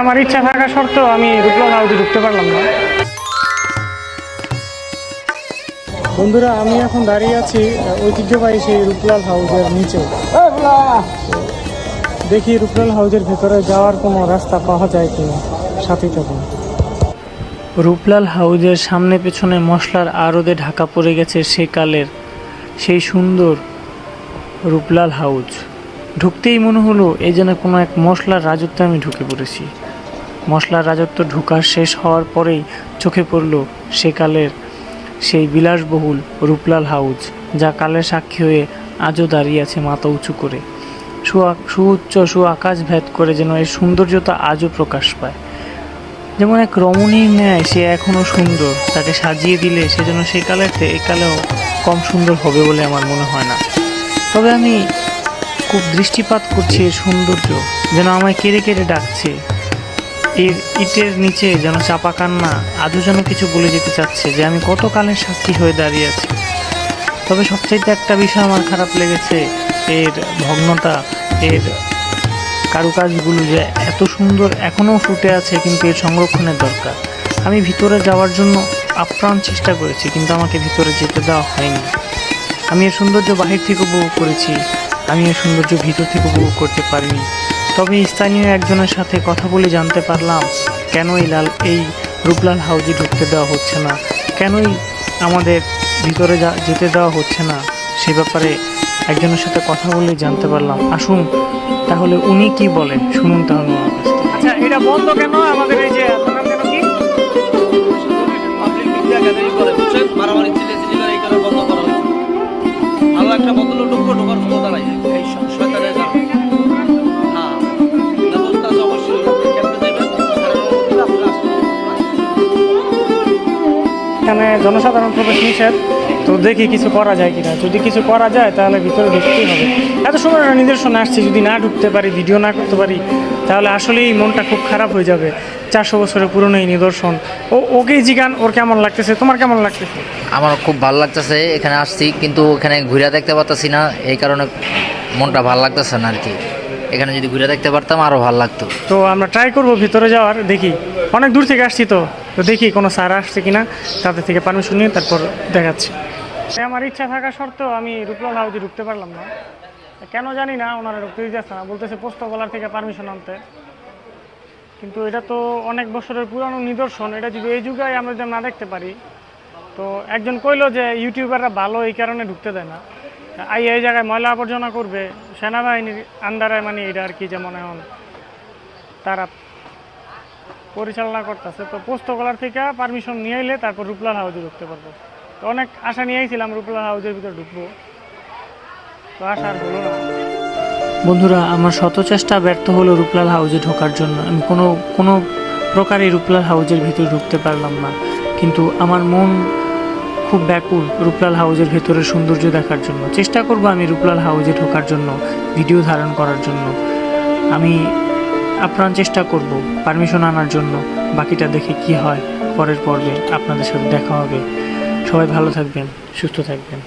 আমার ইচ্ছা থাকা সত্ত্বেও আমি রূপলাল হাউসে ঢুকতে পারলাম না। বন্ধুরা আমি এখন দাঁড়িয়ে আছি ঐতিহ্যবাহী সেই রূপলাল হাউসের নিচে। দেখি রূপলাল হাউজের ভেতরে যাওয়ার কোনো রাস্তা পাওয়া যায় কিনা সাথে থাকুন। রূপলাল হাউজের সামনে পেছনে মশলার আরদে ঢাকা পড়ে গেছে সেকালের সেই সুন্দর রূপলাল হাউজ ঢুকতেই মনে হলো এই যেন কোনো এক মশলার রাজত্বে আমি ঢুকে পড়েছি। মশলার রাজত্ব ঢুকার শেষ হওয়ার পরেই চোখে পড়ল সেকালের সেই বিলাসবহুল রূপলাল হাউজ, যা কালের সাক্ষী হয়ে আজও দাঁড়িয়ে আছে মাথা উঁচু করে। সুয়া, সুউচ্চ সু আকাশ ভেদ করে যেন এর সৌন্দর্যতা আজও প্রকাশ পায়। যেমন এক রমণীর ন্যায় সে এখনও সুন্দর, তাকে সাজিয়ে দিলে সে যেন সে কালের থেকে কম সুন্দর হবে বলে আমার মনে হয় না। তবে আমি খুব দৃষ্টিপাত করছে এর সৌন্দর্য, যেন আমায় কেড়ে কেড়ে ডাকছে। এর ইটের নিচে যেন চাপা কান্না, আজও যেন কিছু বলে যেতে চাচ্ছে যে আমি কত কালের সাক্ষী হয়ে দাঁড়িয়ে আছি। তবে সবচাইতে একটা বিষয় আমার খারাপ লেগেছে, এর ভগ্নতা, এর কারুকাজগুলো যে এত সুন্দর এখনও ফুটে আছে কিন্তু এর সংরক্ষণের দরকার। আমি ভিতরে যাওয়ার জন্য আপ্রাণ চেষ্টা করেছি কিন্তু আমাকে ভিতরে যেতে দেওয়া হয়নি। আমি এর সৌন্দর্য বাহির থেকে উপভোগ করেছি। আমি এর সৌন্দর্য ভিতর থেকে উপভোগ করতে পারিনি। তবে স্থানীয় একজনের সাথে কথা বলে জানতে পারলাম কেন এই লাল এই রূপলাল হাউজে ঢুকতে দেওয়া হচ্ছে না? কেনই আমাদের ভিতরে যা যেতে দেওয়া হচ্ছে না? সে ব্যাপারে একজনের সাথে কথা বলে জানতে পারলাম। আসুন তাহলে উনি কি বলেন? শুনুন তাহলে। আচ্ছা এটা বন্ধ কেন? আমাদের এই যে আপনার এখানে জনসাধারণ প্রবেশ নিষেধ। তো দেখি কিছু করা যায় কিনা। যদি কিছু করা যায়, তাহলে ভিতরে ঢুকতেই হবে। এত একটা নিদর্শন আসছে, যদি না ঢুকতে পারি, ভিডিও না করতে পারি, তাহলে আসলেই মনটা খুব খারাপ হয়ে যাবে। চারশো বছরের পুরনো এই নিদর্শন। ও ওকেই জিগান, ওর কেমন লাগতেছে? তোমার কেমন লাগতেছে? আমার খুব ভালো লাগতেছে, এখানে আসছি, কিন্তু এখানে ঘুরে দেখতে পারতাছি না, এই কারণে মনটা ভালো লাগতেছে না আর কি। এখানে যদি ঘুরে দেখতে পারতাম আরও ভালো লাগতো। তো আমরা ট্রাই করব ভিতরে যাওয়ার, দেখি। অনেক দূর থেকে আসছি তো। তো দেখি কোনো স্যার আসছে কিনা, তাদের থেকে পারমিশন নিয়ে তারপর দেখাচ্ছি। আমার ইচ্ছা থাকা সত্ত্বেও আমি রূপলাল হাউজে ঢুকতে পারলাম না। কেন জানি না, ওনারা ঢুকতে দিতেছে না। বলতেছে পোস্তগোলার থেকে পারমিশন আনতে। কিন্তু এটা তো অনেক বছরের পুরানো নিদর্শন। এটা যদি এই যুগে আমরা যদি না দেখতে পারি, তো একজন কইলো যে ইউটিউবাররা ভালো এই কারণে ঢুকতে দেয় না। আই এই জায়গায় ময়লা আবর্জনা করবে, সেনাবাহিনীর আন্ডারে মানে এটা আর কি যেমন এখন তারা পরিচালনা করতেছে। তো পোস্তকলার থেকে পারমিশন নিয়ে এলে তারপর রূপলাল হাউজে ঢুকতে পারব। তো অনেক আশা নিয়েছিলাম রূপলাল হাউজের ভিতরে ঢুকবো। তো আশা হলো না। বন্ধুরা, আমার শত চেষ্টা ব্যর্থ হলো রূপলাল হাউজে ঢোকার জন্য। আমি কোনো কোনো প্রকারে রূপলাল হাউজের ভিতরে ঢুকতে পারলাম না। কিন্তু আমার মন খুব ব্যাকুল রূপলাল হাউজের ভেতরের সৌন্দর্য দেখার জন্য। চেষ্টা করব আমি রূপলাল হাউজে ঢোকার জন্য, ভিডিও ধারণ করার জন্য। আমি আপ্রাণ চেষ্টা করব পারমিশন আনার জন্য, বাকিটা দেখে কি হয় পরের পর্বে আপনাদের সাথে দেখা হবে। সবাই ভালো থাকবেন, সুস্থ থাকবেন।